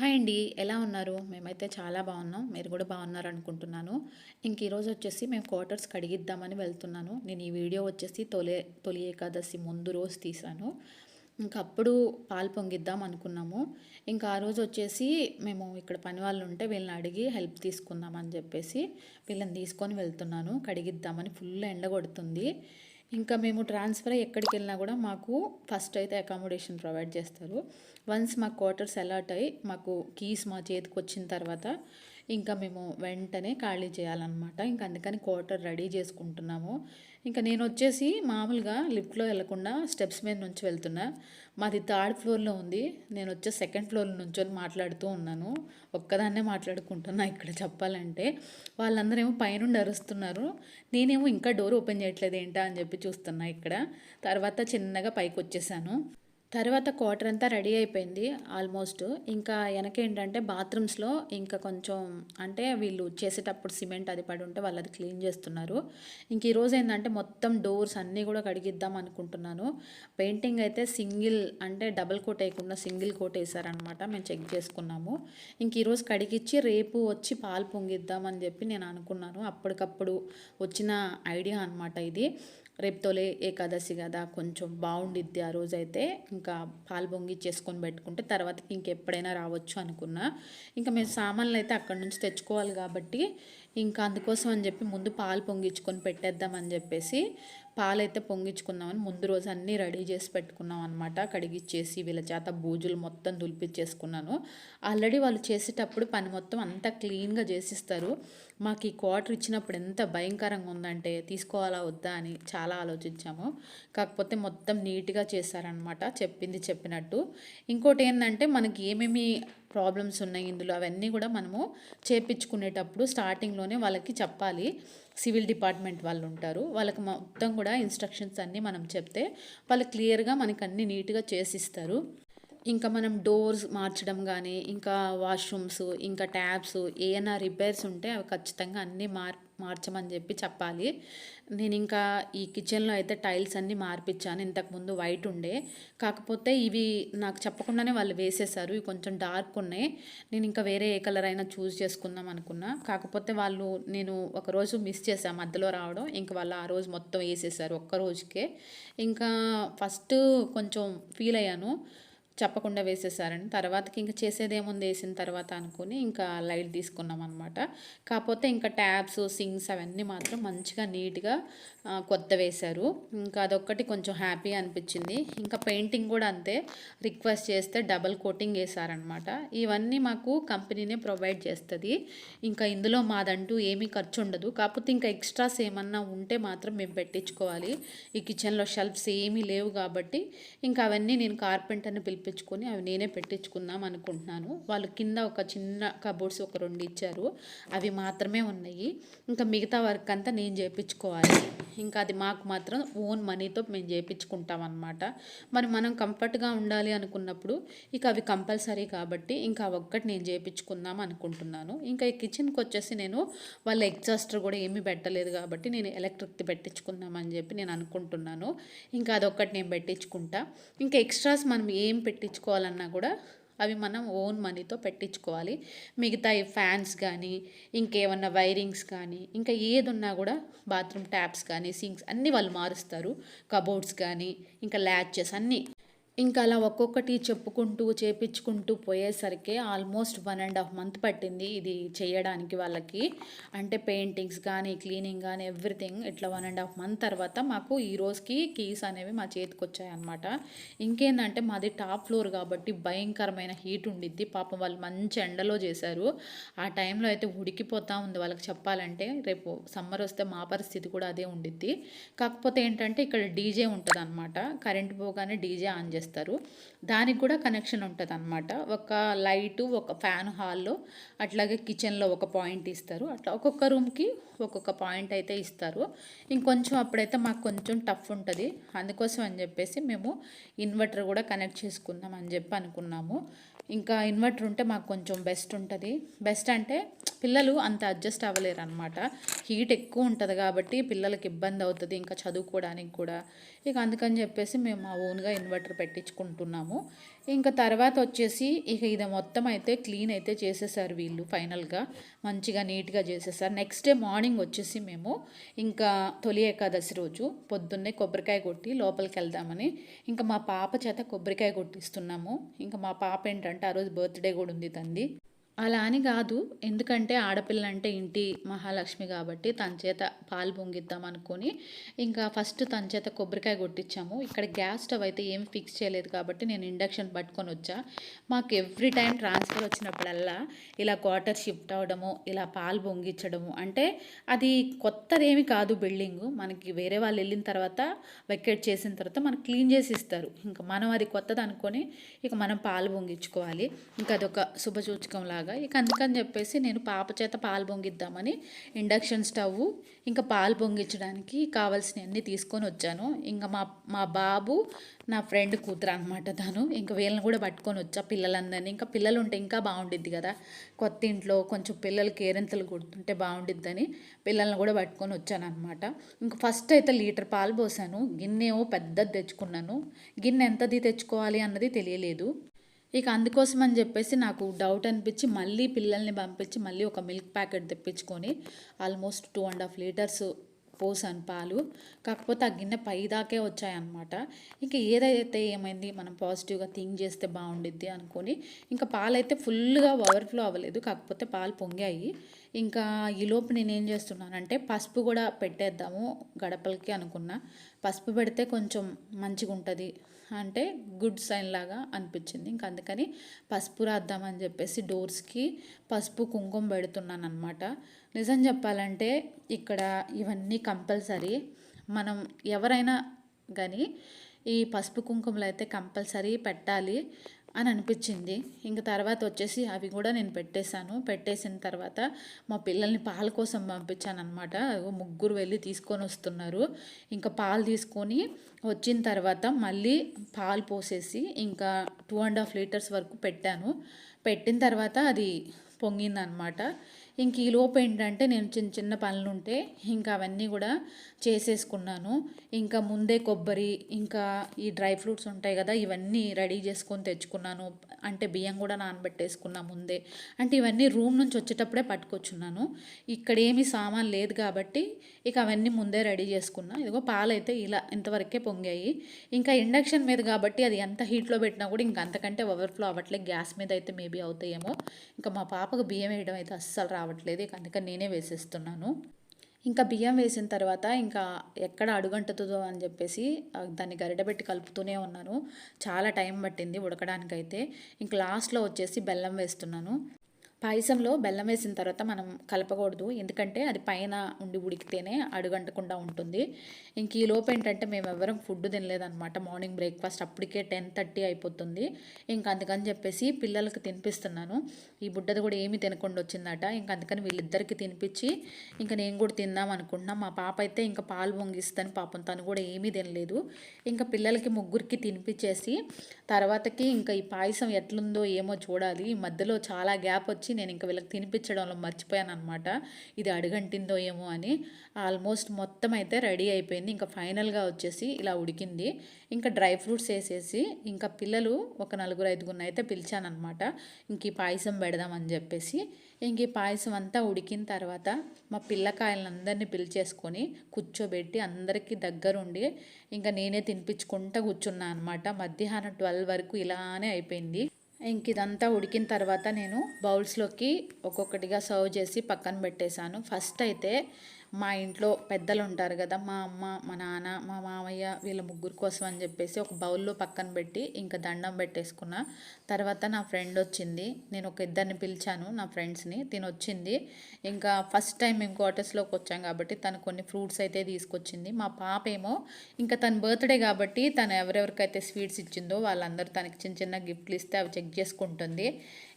Hi అండి. ఎలా ఉన్నారు? మేమైతే చాలా బాగున్నాం. మీరు కూడా బాగున్నారు అనుకుంటున్నాను ఇంక ఈరోజు వచ్చేసి మేము క్వార్టర్స్ కడిగిద్దామని వెళ్తున్నాను. నేను ఈ వీడియో వచ్చేసి తొలి తొలి ఏకాదశి ముందు రోజు తీసాను ఇంకా అప్పుడు పాలు పొంగిద్దాం అనుకున్నాము. ఇంకా ఆ రోజు వచ్చేసి మేము ఇక్కడ పని వాళ్ళు ఉంటే వీళ్ళని అడిగి హెల్ప్ తీసుకుందామని చెప్పేసి వీళ్ళని తీసుకొని వెళ్తున్నాను. కడిగిద్దామని ఫుల్ ఎండ కొడుతుంది. ఇంకా మేము ట్రాన్స్ఫర్ అయ్యి ఎక్కడికి వెళ్ళినా కూడా మాకు ఫస్ట్ అయితే అకామిడేషన్ ప్రొవైడ్ చేస్తారు. వన్స్ మా క్వార్టర్స్ అలాట్ అయ్యి మాకు కీస్ మా చేతికి వచ్చిన తర్వాత ఇంకా మేము వెంటనే ఖాళీ చేయాలన్నమాట. ఇంకా అందుకని క్వార్టర్ రెడీ చేసుకుంటున్నాము. ఇంకా నేను వచ్చేసి మామూలుగా లిఫ్ట్లో వెళ్ళకుండా స్టెప్స్ మీద నుంచి వెళ్తున్నా. మాది థర్డ్ ఫ్లోర్లో ఉంది. నేను వచ్చే సెకండ్ ఫ్లోర్ నుంచొని మాట్లాడుతూ ఉన్నాను. ఒక్కదాన్నే మాట్లాడుకుంటున్నా ఇక్కడ చెప్పాలంటే. వాళ్ళందరేమో పైనుండి అరుస్తున్నారు. నేనేమో ఇంకా డోర్ ఓపెన్ చేయట్లేదు ఏంటా అని చెప్పి చూస్తున్నా ఇక్కడ. తర్వాత చిన్నగా పైకి వచ్చేసాను తర్వాత క్వార్టర్ అంతా రెడీ అయిపోయింది ఆల్మోస్ట్. ఇంకా వెనకేంటంటే బాత్రూమ్స్లో ఇంకా కొంచెం అంటే వీళ్ళు చేసేటప్పుడు సిమెంట్ అది పడి ఉంటే వాళ్ళు అది క్లీన్ చేస్తున్నారు. ఇంక ఈరోజు ఏంటంటే మొత్తం డోర్స్ అన్నీ కూడా కడిగిద్దాం అనుకుంటున్నాను. పెయింటింగ్ అయితే సింగిల్ అంటే డబుల్ కోట్ వేయకుండా సింగిల్ కోట్ వేసారనమాట. మేము చెక్ చేసుకున్నాము. ఇంక ఈరోజు కడిగిచ్చి రేపు వచ్చి పాలు పొంగిద్దామని చెప్పి నేను అనుకున్నాను. అప్పటికప్పుడు వచ్చిన ఐడియా అనమాట ఇది. రేపు తొలే ఏకాదశి కదా కొంచెం బాగుండిద్ది ఆ రోజైతే. ఇంకా పాలు పొంగి చేసుకొని పెట్టుకుంటే తర్వాతకి ఇంకెప్పుడైనా రావచ్చు అనుకున్నా. ఇంకా మేము సామాన్లు అయితే అక్కడి నుంచి తెచ్చుకోవాలి కాబట్టి ఇంకా అందుకోసం అని చెప్పి ముందు పాలు పొంగించుకొని పెట్టేద్దామని చెప్పేసి పాలైతే పొంగించుకుందామని ముందు రోజు అన్నీ రెడీ చేసి పెట్టుకున్నాం అనమాట కడిగిచ్చేసి వీళ్ళ చేత బూజులు మొత్తం దులిపించేసుకున్నాను ఆల్రెడీ వాళ్ళు చేసేటప్పుడు పని మొత్తం అంతా క్లీన్గా చేసిస్తారు. మాకు ఈ క్వార్టర్ ఇచ్చినప్పుడు ఎంత భయంకరంగా ఉందంటే తీసుకోవాలా వద్దా అని చాలా ఆలోచించాము. కాకపోతే మొత్తం నీట్గా చేశారనమాట చెప్పింది చెప్పినట్టు. ఇంకోటి ఏంటంటే మనకి ఏమేమి ప్రాబ్లమ్స్ ఉన్నాయి ఇందులో. అవన్నీ కూడా మనము చేపించుకునేటప్పుడు స్టార్టింగ్లోనే వాళ్ళకి చెప్పాలి. సివిల్ డిపార్ట్మెంట్ వాళ్ళు ఉంటారు. వాళ్ళకి మొత్తం కూడా ఇన్స్ట్రక్షన్స్ అన్నీ మనం చెప్తే వాళ్ళు క్లియర్గా మనకు అన్నీ నీట్గా చేసిస్తారు. ఇంకా మనం డోర్స్ మార్చడం కానీ ఇంకా వాష్రూమ్స్ ఇంకా ట్యాబ్స్ ఏమైనా రిపేర్స్ ఉంటే అవి ఖచ్చితంగా అన్నీ మార్ మార్చమని చెప్పి చెప్పాలి. నేను ఇంకా ఈ కిచెన్లో అయితే టైల్స్ అన్నీ మార్పించాను ఇంతకుముందు వైట్ ఉండే. కాకపోతే ఇవి నాకు చెప్పకుండానే వాళ్ళు వేసేసారు. ఇవి కొంచెం డార్క్ ఉన్నాయి. నేను ఇంకా వేరే ఏ కలర్ అయినా చూస్ చేసుకుందాం అనుకున్నా. కాకపోతే వాళ్ళు నేను ఒకరోజు మిస్ చేశాను మధ్యలో రావడం. ఇంకా వాళ్ళు ఆ రోజు మొత్తం వేసేసారు ఒక్క రోజుకే. ఇంకా ఫస్ట్ కొంచెం ఫీల్ అయ్యాను. చెప్పకుండా వేసేసారని. తర్వాతకి ఇంకా చేసేదేముంది వేసిన తర్వాత అనుకుని ఇంకా లైట్ తీసుకున్నాం అనమాట కాకపోతే ఇంకా ట్యాబ్స్ సింగ్స్ అవన్నీ మాత్రం మంచిగా నీట్గా కొత్త వేశారు. ఇంకా అదొక్కటి కొంచెం హ్యాపీ అనిపించింది. ఇంకా పెయింటింగ్ కూడా అంతే. రిక్వెస్ట్ చేస్తే డబల్ కోటింగ్ వేశారనమాట ఇవన్నీ మాకు కంపెనీనే ప్రొవైడ్ చేస్తుంది. ఇంకా ఇందులో మాదంటూ ఏమీ ఖర్చు ఉండదు కాకపోతే ఇంకా ఎక్స్ట్రాస్ ఏమన్నా ఉంటే మాత్రం మేము పెట్టించుకోవాలి. ఈ కిచెన్లో షెల్ఫ్స్ ఏమీ లేవు కాబట్టి ఇంకా అవన్నీ నేను కార్పెంటర్ని పిలిపి తెప్పించుకొని అవి నేనే పెట్టించుకుందాం అనుకుంటున్నాను. వాళ్ళు కింద ఒక చిన్న కబోర్డ్స్ ఒక రెండు ఇచ్చారు. అవి మాత్రమే ఉన్నాయి. ఇంకా మిగతా వర్క్ అంతా నేను చేయించుకోవాలి ఇంకా అది మాకు మాత్రం ఓన్ మనీతో మేము చేయించుకుంటాం అనమాట మరి మనం కంఫర్ట్గా ఉండాలి అనుకున్నప్పుడు ఇక అవి కంపల్సరీ కాబట్టి ఇంకా ఒక్కటి నేను చేయించుకుందాం అనుకుంటున్నాను. ఇంకా ఈ కిచెన్కి వచ్చేసి నేను వాళ్ళ ఎగ్జాస్టర్ కూడా ఏమీ పెట్టలేదు కాబట్టి నేను ఎలక్ట్రిక్ది పెట్టించుకుందామని చెప్పి నేను అనుకుంటున్నాను. ఇంకా అదొక్కటి నేను పెట్టించుకుంటా. ఇంకా ఎక్స్ట్రాస్ మనం ఏం పెట్టించుకోవాలన్నా కూడా అవి మనం ఓన్ మనీతో పెట్టించుకోవాలి. మిగతా ఫ్యాన్స్ కానీ ఇంకేమన్నా వైరింగ్స్ కానీ ఇంకా ఏది ఉన్నా కూడా బాత్రూమ్ ట్యాప్స్ కానీ సింక్స్ అన్నీ వాళ్ళు మారుస్తారు. కబోర్డ్స్ కానీ ఇంకా ల్యాచెస్ అన్నీ. ఇంకా అలా ఒక్కొక్కటి చెప్పుకుంటూ చేపించుకుంటూ పోయేసరికి almost one and half month పట్టింది ఇది చేయడానికి వాళ్ళకి. అంటే పెయింటింగ్స్ కానీ క్లీనింగ్ కానీ ఎవ్రీథింగ్ ఇట్లా వన్ అండ్ హాఫ్ మంత్ తర్వాత మాకు ఈ రోజుకి కీస్ అనేవి మా చేతికి వచ్చాయన్నమాట. ఇంకేందంటే మాది టాప్ ఫ్లోర్ కాబట్టి భయంకరమైన హీట్ ఉండిద్ది. పాపం వాళ్ళు మంచి ఎండలో చేశారు. ఆ టైంలో అయితే ఉడికిపోతూ ఉంది వాళ్ళకి చెప్పాలంటే. రేపు సమ్మర్ వస్తే మా పరిస్థితి కూడా అదే ఉండిద్ది. కాకపోతే ఏంటంటే ఇక్కడ డీజే ఉంటుంది అనమాట కరెంట్ పోగానే డీజే ఆన్ చేస్తారు. చేస్తారు. దానికి కూడా కనెక్షన్ ఉంటుంది అనమాట ఒక లైటు ఒక ఫ్యాన్ హాల్లో అట్లాగే కిచెన్లో ఒక పాయింట్ ఇస్తారు. అట్లా ఒక్కొక్క రూమ్కి ఒక్కొక్క పాయింట్ అయితే ఇస్తారు. ఇంకొంచెం అప్పుడైతే మాకు కొంచెం టఫ్ ఉంటుంది. అందుకోసం అని చెప్పేసి మేము ఇన్వర్టర్ కూడా కనెక్ట్ చేసుకుందాం అని చెప్పి అనుకున్నాము. ఇంకా ఇన్వర్టర్ ఉంటే మాకు కొంచెం బెస్ట్ ఉంటుంది. బెస్ట్ అంటే పిల్లలు అంత అడ్జస్ట్ అవ్వలేరు అనమాట హీట్ ఎక్కువ ఉంటుంది కాబట్టి పిల్లలకి ఇబ్బంది అవుతుంది ఇంకా చదువుకోవడానికి కూడా. ఇక అందుకని చెప్పేసి మేము మా ఓన్గా ఇన్వర్టర్ పెట్టించుకుంటున్నాము. ఇంకా తర్వాత వచ్చేసి ఇక ఇది మొత్తం అయితే క్లీన్ అయితే చేసేసారు వీళ్ళు ఫైనల్గా. మంచిగా నీట్గా చేసేసారు. నెక్స్ట్ డే మార్నింగ్ వచ్చేసి మేము ఇంకా తొలి ఏకాదశి రోజు పొద్దున్నే కొబ్బరికాయ కొట్టి లోపలికి వెళ్దామని ఇంకా మా పాప చేత కొబ్బరికాయ కొట్టిస్తున్నాము. ఇంకా మా పాప ఏంటంటే ఆ రోజు బర్త్డే కూడా ఉంది తంది అలా అని కాదు. ఎందుకంటే ఆడపిల్ల అంటే ఇంటి మహాలక్ష్మి కాబట్టి తన చేత పాలు పొంగిద్దాం అనుకొని ఇంకా ఫస్ట్ తన చేత కొబ్బరికాయ కొట్టించాము. ఇక్కడ గ్యాస్ స్టవ్ అయితే ఏం ఫిక్స్ చేయలేదు కాబట్టి నేను ఇండక్షన్ పట్టుకొని వచ్చా. మాకు ఎవ్రీ టైం ట్రాన్స్ఫర్ వచ్చినప్పుడల్లా ఇలా క్వార్టర్ షిఫ్ట్ అవ్వడము ఇలా పాలు పొంగించడము అంటే అది కొత్తదేమి కాదు బిల్డింగు. మనకి వేరే వాళ్ళు వెళ్ళిన తర్వాత వెకేట్ చేసిన తర్వాత మనకు క్లీన్ చేసి ఇస్తారు. ఇంకా మనం అది కొత్తది అనుకొని ఇక మనం పాలు పొంగించుకోవాలి. ఇంకా అదొక శుభసూచకం లాగా ఇక అందుకని చెప్పేసి నేను పాప చేత పాలు పొంగిద్దామని ఇండక్షన్ స్టవ్ ఇంకా పాలు పొంగించడానికి కావాల్సినవన్నీ తీసుకొని వచ్చాను. ఇంకా మా మా బాబు నా ఫ్రెండ్ కూతురు అనమాట తను. ఇంకా వీళ్ళని కూడా పట్టుకొని వచ్చా పిల్లలందరినీ. ఇంకా పిల్లలు ఉంటే ఇంకా బాగుండిద్ది కదా. కొత్త ఇంట్లో కొంచెం పిల్లలు కేరింతలు కుడుతుంటే బాగుండిద్దని పిల్లల్ని కూడా పట్టుకొని వచ్చాను అనమాట ఇంకా ఫస్ట్ అయితే లీటర్ పాలు పోసాను. గిన్నె ఏమో పెద్దది తెచ్చుకున్నాను. గిన్నె ఎంతది తెచ్చుకోవాలి అన్నది తెలియలేదు. ఇక అందుకోసం అని చెప్పేసి నాకు డౌట్ అనిపించి మళ్ళీ పిల్లల్ని పంపించి మళ్ళీ ఒక మిల్క్ ప్యాకెట్ తెప్పించుకొని almost two and half litres పోసాను పాలు. కాకపోతే ఆ గిన్నె పై దాకే వచ్చాయన్నమాట. ఇంకా ఏదైతే ఏమైంది మనం పాజిటివ్గా థింక్ చేస్తే బాగుండిద్ది అనుకొని ఇంకా పాలైతే ఫుల్గా ఓవర్ఫ్లో అవ్వలేదు. కాకపోతే పాలు పొంగాయి. ఇంకా ఈలోపు నేనేం చేస్తున్నానంటే పసుపు కూడా పెట్టేద్దాము గడపలకి అనుకున్నా. పసుపు పెడితే కొంచెం మంచిగా ఉంటుంది అంటే గుడ్ సైన్ లాగా అనిపించింది. ఇంక అందుకని పసుపు రాద్దామని చెప్పేసి డోర్స్కి పసుపు కుంకుమ పెడుతున్నాను అనమాట నిజం చెప్పాలంటే ఇక్కడ ఇవన్నీ కంపల్సరీ. మనం ఎవరైనా కానీ ఈ పసుపు కుంకుమలు అయితే కంపల్సరీ పెట్టాలి. అని అనిపించింది. ఇంక తర్వాత వచ్చేసి అవి కూడా నేను పెట్టేశాను. పెట్టేసిన తర్వాత మా పిల్లల్ని పాల కోసం పంపించాను అనమాట ముగ్గురు వెళ్ళి తీసుకొని వస్తున్నారు. ఇంకా పాలు తీసుకొని వచ్చిన తర్వాత మళ్ళీ పాలు పోసేసి ఇంకా టూ అండ్ హాఫ్ లీటర్స్ వరకు పెట్టాను. పెట్టిన తర్వాత అది పొంగిందనమాట ఇంక ఈ లోపు ఏంటంటే నేను చిన్న చిన్న పనులు ఉంటే ఇంకా అవన్నీ కూడా చేసేసుకున్నాను. ఇంకా ముందే కొబ్బరి ఇంకా ఈ డ్రై ఫ్రూట్స్ ఉంటాయి కదా ఇవన్నీ రెడీ చేసుకొని తెచ్చుకున్నాను. అంటే బియ్యం కూడా నానబెట్టేసుకున్నా ముందే. అంటే ఇవన్నీ రూమ్ నుంచి వచ్చేటప్పుడే పట్టుకొచ్చున్నాను. ఇక్కడ ఏమీ సామాన్ లేదు కాబట్టి ఇక అవన్నీ ముందే రెడీ చేసుకున్నా. ఇదిగో పాలు అయితే ఇలా ఇంతవరకే పొంగాయి. ఇంకా ఇండక్షన్ మీద కాబట్టి అది ఎంత హీట్లో పెట్టినా కూడా ఇంకా అంతకంటే ఓవర్ఫ్లో అవ్వట్లేదు. గ్యాస్ మీద అయితే మేబీ అవుతాయేమో. ఇంకా మా పాపకు బియ్యం వేయడం అయితే అస్సలు రావట్లేదు. రావట్లేదు. కనుక నేనే వేసేస్తున్నాను. ఇంకా బియ్యం వేసిన తర్వాత ఇంకా ఎక్కడ అడుగంటుతుందో అని చెప్పేసి దాన్ని గరిట పెట్టి కలుపుతూనే ఉన్నాను. చాలా టైం పట్టింది ఉడకడానికైతే. ఇంక లాస్ట్లో వచ్చేసి బెల్లం వేస్తున్నాను. పాయసంలో బెల్లం వేసిన తర్వాత మనం కలపకూడదు. ఎందుకంటే అది పైన ఉండి ఉడికితేనే అడుగంటకుండా ఉంటుంది. ఇంక ఈ లోపు ఏంటంటే మేము ఎవరం ఫుడ్ తినలేదన్నమాట. మార్నింగ్ బ్రేక్ఫాస్ట్ అప్పటికే టెన్ థర్టీ అయిపోతుంది. ఇంక అందుకని చెప్పేసి పిల్లలకి తినిపిస్తున్నాను. ఈ బుడ్డది కూడా ఏమీ తినకుండా వచ్చిందట. ఇంక అందుకని వీళ్ళిద్దరికి తినిపించి ఇంకా నేను కూడా తిందాం అనుకుంటున్నా. మా పాప అయితే ఇంకా పాలు పొంగిస్తాను పాపం తను కూడా ఏమీ తినలేదు. ఇంకా పిల్లలకి ముగ్గురికి తినిపించేసి తర్వాతకి ఇంకా ఈ పాయసం ఎట్లుందో ఏమో చూడాలి. ఈ మధ్యలో చాలా గ్యాప్ వచ్చి నేను ఇంకా వీళ్ళకి తినిపించడంలో మర్చిపోయాను అనమాట ఇది అడుగంటిందో ఏమో అని ఆల్మోస్ట్ మొత్తం అయితే రెడీ అయిపోయింది. ఇంకా ఫైనల్గా వచ్చేసి ఇలా ఉడికింది. ఇంకా డ్రై ఫ్రూట్స్ వేసేసి ఇంకా పిల్లలు ఒక నలుగురు ఐదుగురిని అయితే పిలిచానమాట ఇంక ఈ పాయసం పెడదామని చెప్పేసి ఇంక ఈ పాయసం అంతా ఉడికిన తర్వాత మా పిల్లకాయలందరినీ పిలిచేసుకొని కూర్చోబెట్టి అందరికీ దగ్గరుండి ఇంకా నేనే తినిపించుకుంటా కూర్చున్నా అనమాట మధ్యాహ్నం ట్వెల్వ్ వరకు ఇలానే అయిపోయింది. ఇంక ఇదంతా ఉడికిన తర్వాత నేను బౌల్స్లోకి ఒక్కొక్కటిగా సర్వ్ చేసి పక్కన పెట్టేశాను. ఫస్ట్ అయితే మా ఇంట్లో పెద్దలు ఉంటారు కదా మా అమ్మ మా నాన్న మా మామయ్య వీళ్ళ ముగ్గురు కోసం అని చెప్పేసి ఒక బౌల్లో పక్కన పెట్టి ఇంకా దండం పెట్టేసుకున్నా. తర్వాత నా ఫ్రెండ్ వచ్చింది. నేను ఒక ఇద్దరిని పిలిచాను నా ఫ్రెండ్స్ని. తిని వచ్చింది. ఇంకా ఫస్ట్ టైం మేము క్వార్టర్స్లోకి వచ్చాం కాబట్టి తను కొన్ని ఫ్రూట్స్ అయితే తీసుకొచ్చింది. మా పాప ఏమో ఇంకా తన బర్త్డే కాబట్టి తను ఎవరెవరికైతే స్వీట్స్ ఇచ్చిందో వాళ్ళందరూ తనకి చిన్న చిన్న గిఫ్ట్లు ఇస్తే అవి చెక్ చేసుకుంటుంది.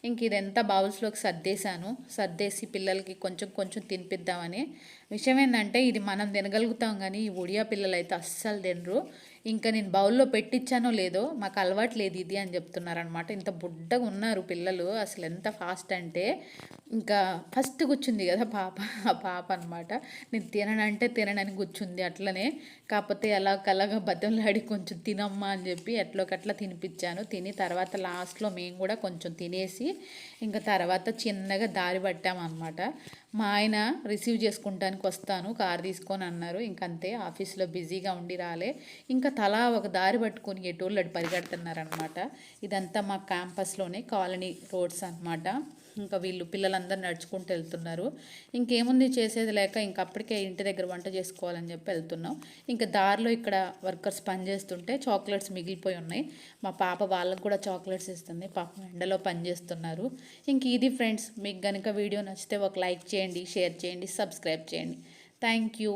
ఇంక ఇదంతా బౌల్స్లోకి సర్దేశాను. సర్దేసి పిల్లలకి కొంచెం కొంచెం తినిపిద్దామని విషయం ఏంటంటే ఇది మనం తినగలుగుతాం కానీ ఈ ఒడియా పిల్లలు అయితే అస్సలు తినరు. ఇంకా నేను బౌల్లో పెట్టించానో లేదో మాకు అలవాటు లేదు ఇది అని చెప్తున్నారనమాట. ఇంత బుడ్డగా ఉన్నారు పిల్లలు అసలు ఎంత ఫాస్ట్ అంటే ఇంకా ఫస్ట్ కూర్చుంది కదా పాప ఆ పాప అనమాట. నేను తిననంటే తిననని కూర్చుంది అట్లనే. కాకపోతే ఎలా కలగా బతంలాడి కొంచెం తినమ్మా అని చెప్పి ఎట్లోకట్లా తినిపించాను తిని తర్వాత లాస్ట్లో మేము కూడా కొంచెం తినేసి ఇంకా తర్వాత చిన్నగా దారి పట్టామన్నమాట. మా ఆయన రిసీవ్ చేసుకుంటానికి వస్తాను కార్ తీసుకొని అన్నారు. ఇంకంతే ఆఫీస్లో బిజీగా ఉండి రాలే. ఇంకా తలా ఒక దారి పట్టుకొని ఎటోళ్ళు అటు పరిగెడుతున్నారనమాట ఇదంతా మా క్యాంపస్లోనే కాలనీ రోడ్స్ అనమాట ఇంకా వీళ్ళు పిల్లలందరూ నడుచుకుంటూ వెళ్తున్నారు. ఇంకేముంది చేసేది లేక ఇంక అప్పటికే ఇంటి దగ్గర వంట చేసుకోవాలని చెప్పి వెళ్తున్నాం. ఇంకా దారిలో ఇక్కడ వర్కర్స్ పనిచేస్తుంటే చాక్లెట్స్ మిగిలిపోయి ఉన్నాయి. మా పాప వాళ్ళకు కూడా చాక్లెట్స్ ఇస్తుంది. పాప ఎండలో పనిచేస్తున్నారు. ఇంక ఇది ఫ్రెండ్స్ మీకు కనుక వీడియో నచ్చితే ఒక లైక్ చేయండి షేర్ చేయండి సబ్స్క్రైబ్ చేయండి. Thank you.